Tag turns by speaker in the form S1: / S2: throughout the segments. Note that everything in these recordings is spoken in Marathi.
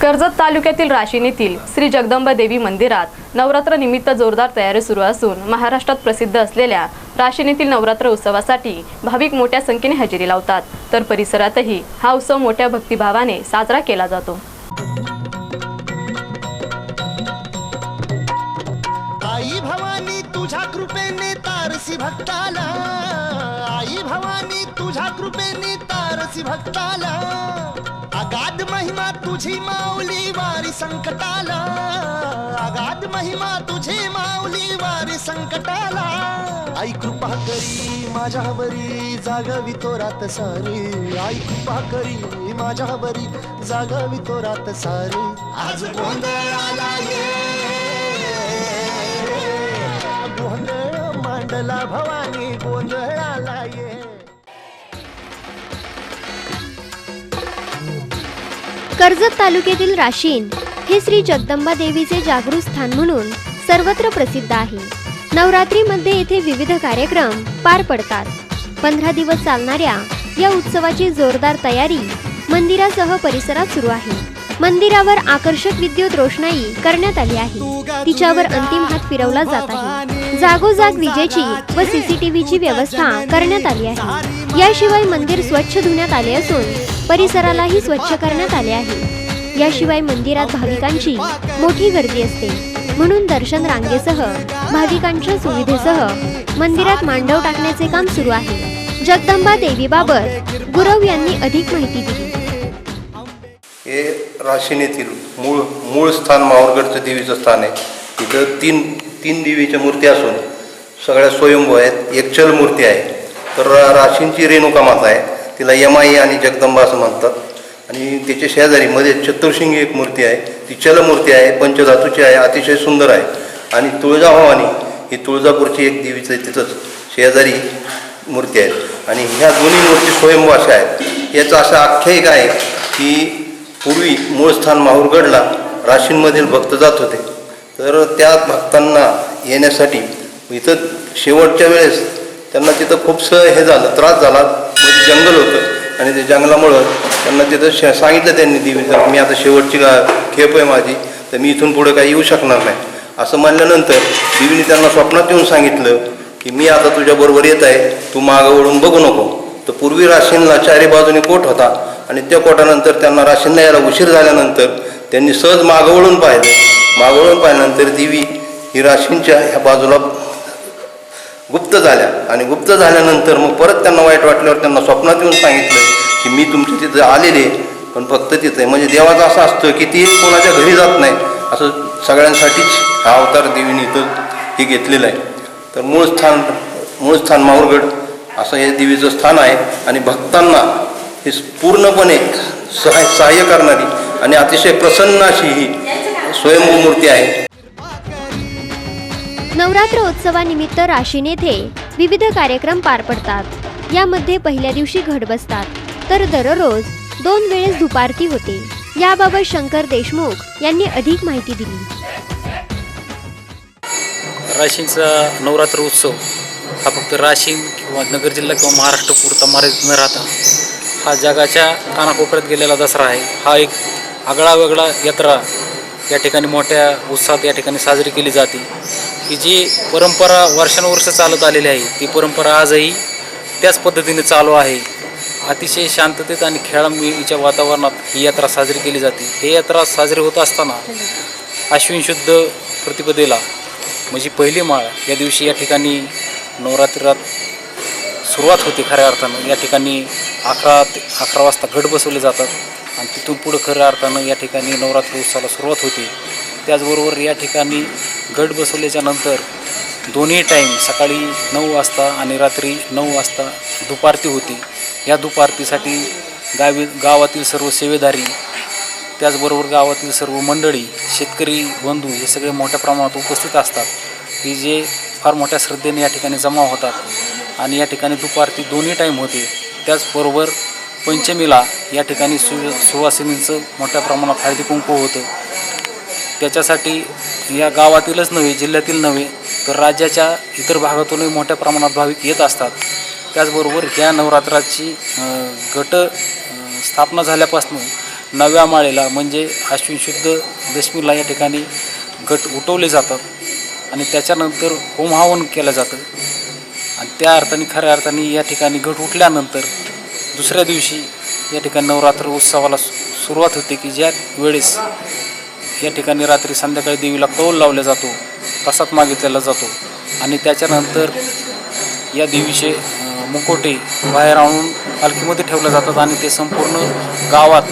S1: कर्जत तालुक्यातील राशीन येथील श्री जगदंबा देवी मंदिरात नवरात्र निमित्त जोरदार तयारी सुरू असून महाराष्ट्रात प्रसिद्ध असलेल्या राशीन येथील नवरात्र उत्सवासाठी भाविक मोठ्या संख्येने हजेरी लावतात. तर परिसरातही हा उत्सव मोठ्या भक्तिभावाने साजरा केला जातो.
S2: आई भवानी तुझ्या कृपेने तारसी भक्ताला. आई भवानी तुझ्या कृपेने तारसी भक्ताला. अगाध महिमा तुझी माऊली वारी संकटाला. अगाध महिमा तुझी माऊली वारी संकटाला. आई कृपा करी माझ्यावरी जागवी तो रात सारी. आई कृपा करी माझ्यावरी जागवी तो रात सारी. आज गोंधळ
S3: कर्जत तालुक्यातील राशीन हे श्री जगदंबा देवीचे जागृत स्थान म्हणून सर्वत्र प्रसिद्ध आहे. नवरात्रीमध्ये येथे विविध कार्यक्रम पार पडतात. पंधरा दिवस चालणाऱ्या या उत्सवाची जोरदार तयारी मंदिरासह परिसरात सुरू आहे. मंदिरावर आकर्षक विद्युत रोषणाई करण्यात आली आहे. तिच्यावर अंतिम हात फिरवला जात आहे. जागोजाग विजेची व सीसीटीव्हीची व्यवस्था करण्यात आली आहे. याशिवाय मंदिर स्वच्छ धुण्यात आले असून परिसरालाही स्वच्छ करण्यात आले आहे. याशिवाय मंदिरात भाविकांची मोठी गर्दी असते. म्हणून दर्शन रांगेसह भाविकांच्या सुविधेसह मंदिरात मांडव टाकण्याचे काम सुरू आहे. जगदंबा देवीबाबत गुरव यांनी अधिक माहिती दिली.
S4: हे राशीन येथील मूळ मूळ स्थान मावळगडचं देवीचं स्थान आहे. तिथं तीन तीन देवीच्या मूर्ती असून सगळ्या स्वयंभू आहेत. एक चल मूर्ती आहे. तर राशींची रेणुका माता आहे. तिला यमाई आणि जगदंबा असं म्हणतात. आणि त्याच्या शेजारी मध्ये चतुर्शिंगी एक मूर्ती आहे. ती चलमूर्ती आहे पंचधातूची आहे अतिशय सुंदर आहे. आणि तुळजाभवानी ही तुळजापूरची एक देवीचं तिथंच शेजारी मूर्ती आहेत आणि ह्या दोन्ही मूर्ती स्वयंभू अशा आहेत. याचं असं आख्यायिक आहे की पूर्वी मूळ स्थान माहूरगडला राशींमधील भक्त जात होते. तर त्या भक्तांना येण्यासाठी इथं शेवटच्या वेळेस त्यांना तिथं खूपसं हे झालं त्रास झाला. जंगल होतं. आणि ते जंगलामुळं त्यांना तिथं श सांगितलं त्यांनी देवीचं मी आता शेवटची गा- खेप आहे माझी तर मी इथून पुढे काही येऊ शकणार नाही. असं म्हणल्यानंतर देवीने त्यांना स्वप्नात येऊन सांगितलं की मी आता तुझ्याबरोबर येत आहे तू मागं वळून बघू नको. तर पूर्वी राशींना चारी बाजूने कोट होता आणि त्या कोटानंतर त्यांना राशींना यायला उशीर झाल्यानंतर त्यांनी सहज मागं वळून पाहिलं. मागं वळून पाहिल्यानंतर देवी ही राशींच्या ह्या बाजूला गुप्त झाल्या. आणि गुप्त झाल्यानंतर मग परत त्यांना वाईट वाटल्यावर त्यांना स्वप्नात येऊन सांगितलं की मी तुमच्या तिथं आलेले पण फक्त तिथं म्हणजे देवाचं असं असतं की ती कोणाच्या घरी जात नाही. असं सगळ्यांसाठीच हा अवतार देवीने इथं हे घेतलेलं आहे. तर मूळ स्थान मूळ स्थान माहूरगड असं हे देवीचं स्थान आहे. आणि भक्तांना हे पूर्णपणे सहाय सहाय्य करणारी आणि अतिशय प्रसन्न अशी ही स्वयंभू मूर्ती आहे.
S3: नवरात्र उत्सवानिमित्त राशीन येथे विविध कार्यक्रम पार पडतात. यामध्ये पहिल्या दिवशी घट बसतात. तर दररोज दोन वेळेस दुपारती होते. याबाबत शंकर देशमुख यांनी अधिक माहिती दिली.
S5: राशींचा नवरात्र उत्सव हा फक्त राशीन किंवा नगर जिल्हा किंवा महाराष्ट्र पुरता मर्यादित न राहता हा जगाच्या कानाकोपऱ्यात गेलेला दसरा आहे. हा एक आगळा वेगळा यात्रा या ठिकाणी मोठ्या उत्साहात या ठिकाणी साजरी केली जाते. की जी परंपरा वर्षानुवर्ष चालत आलेली आहे ती परंपरा आजही त्याच पद्धतीने चालू आहे. अतिशय शांततेत आणि खेळामिळीच्या वातावरणात ही यात्रा साजरी केली जाते. हे यात्रा साजरी होत असताना अश्विन शुद्ध प्रतिपदेला म्हणजे पहिली माळ या दिवशी या ठिकाणी नवरात्रात सुरुवात होते खऱ्या अर्थानं. या ठिकाणी अकरा ते अकरा वाजता घट बसवले जातात आणि तिथून पुढं खऱ्या अर्थानं या ठिकाणी नवरात्र उत्सवाला सुरुवात होते. त्याचबरोबर या ठिकाणी गट बसवल्याच्या नंतर दोन्ही टाईम सकाळी नऊ वाजता आणि रात्री नऊ वाजता दुपारती होती. या दुपारतीसाठी गावी गावातील सर्व सेवेदारी त्याचबरोबर गावातील सर्व मंडळी शेतकरी बंधू हे सगळे मोठ्या प्रमाणात उपस्थित असतात. की जे फार मोठ्या श्रद्धेने या ठिकाणी जमा होतात आणि या ठिकाणी दुपारती दोन्ही टाईम होते. त्याचबरोबर पंचमीला या ठिकाणी सु सुवासिनींचं मोठ्या प्रमाणात हळदी कुंकू होतं. त्याच्यासाठी या गावातीलच नव्हे जिल्ह्यातील नव्हे तर राज्याच्या इतर भागातूनही मोठ्या प्रमाणात भाविक येत असतात. त्याचबरोबर ह्या नवरात्राची गट स्थापना झाल्यापासून नव्या माळेला म्हणजे अश्विन शुद्ध दशमीला या ठिकाणी गट उठवले जातात आणि त्याच्यानंतर होमहवन केलं जातं. आणि त्या अर्थाने खऱ्या अर्थाने या ठिकाणी गट उठल्यानंतर दुसऱ्या दिवशी या ठिकाणी नवरात्र उत्सवाला सुरुवात होते की ज्या वेळेस या ठिकाणी रात्री संध्याकाळी देवीला कौल लावला जातो प्रसाद मागितलेला जातो आणि त्याच्यानंतर या देवीचे मुकोटे बाहेर आणून पालखीमध्ये ठेवले जातात आणि ते संपूर्ण गावात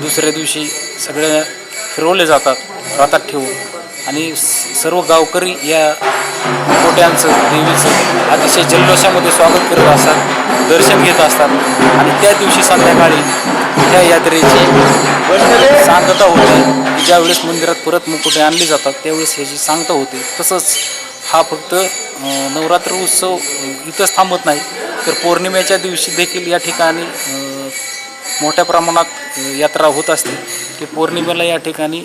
S5: दुसऱ्या दिवशी सगळे फिरवले जातात रातात ठेवून. आणि सर्व गावकरी या मुकोट्यांचं देवीचं अतिशय जल्लोषामध्ये स्वागत करत असतात दर्शन घेत असतात. आणि त्या दिवशी संध्याकाळी त्या यात्रेची सांगता होते. की ज्यावेळेस मंदिरात परत मुकुटे आणले जातात त्यावेळेस ह्याची सांगता होते तसंच हा फक्त नवरात्र उत्सव इथंच थांबत नाही तर पौर्णिमेच्या दिवशी देखील या ठिकाणी मोठ्या प्रमाणात यात्रा होत असते. की पौर्णिमेला या ठिकाणी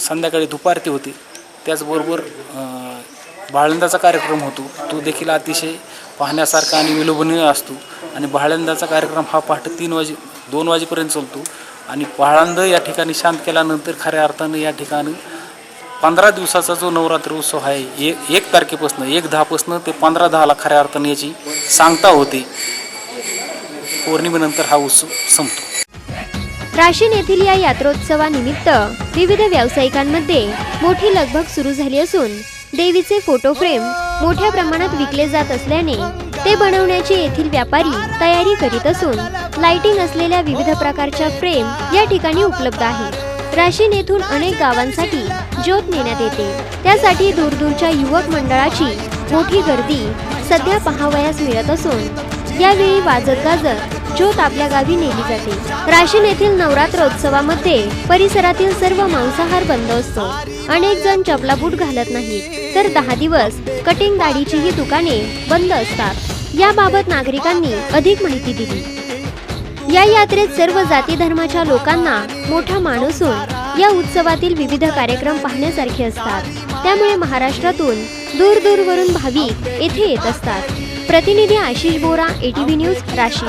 S5: संध्याकाळी दुपारती होते. त्याचबरोबर भाळंदाचा कार्यक्रम होतो. तो देखील अतिशय पाहण्यासारखा आणि विलोभनीय असतो. आणि भाळंदाचा कार्यक्रम हा पहाटे तीन वाजे दोन वाजेपर्यंत चालतो. आणि पहाळांद या ठिकाणी शांत केल्यानंतर खऱ्या अर्थानं या ठिकाणी पंधरा दिवसाचा जो नवरात्र उत्सव आहे एक एक तारखेपासून एक दहापासून ते पंधरा दहाला खऱ्या अर्थानं याची सांगता होते. पौर्णिमेनंतर हा उत्सव संपतो.
S3: राशीन येथील या यात्रोत्सवानिमित्त विविध व्यावसायिकांमध्ये मोठी लगबग सुरू झाली असून देवीचे फोटो फ्रेम मोठ्या प्रमाणात विकले जात असल्याने ते बनवण्याची येथील व्यापारी तयारी करीत असून लाइटिंग असलेल्या विविध प्रकारच्या फ्रेम या ठिकाणी उपलब्ध आहेत. राशीन येथून अनेक गावांसाठी ज्योत नेण्यात येते. त्यासाठी दूरदूरच्या युवक मंडळाची मोठी गर्दी सध्या पहावयास मिळत असून यावेळी वाजत गाजत ज्योत आपल्या गावी नेली जाते. राशीन येथील नवरात्रोत्सवामध्ये परिसरातील सर्व मांसाहार बंद असतो. अनेक जण चपला बूट घालत नाही तर दहा दिवस कटिंग दाढीचीही दुकाने बंद असतात. याबाबत नागरिकांनी अधिक माहिती दिली. या यात्रेत सर्व जाती धर्माच्या लोकांना मोठा मान असून या उत्सवातील विविध कार्यक्रम पाहण्यासारखे असतात. त्यामुळे महाराष्ट्रातून दूरदूरवरून भाविक येथे येत असतात. प्रतिनिधी आशिष बोरा एटीव्ही न्यूज राशीन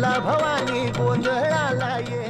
S2: भवानी गोंधळाला ये.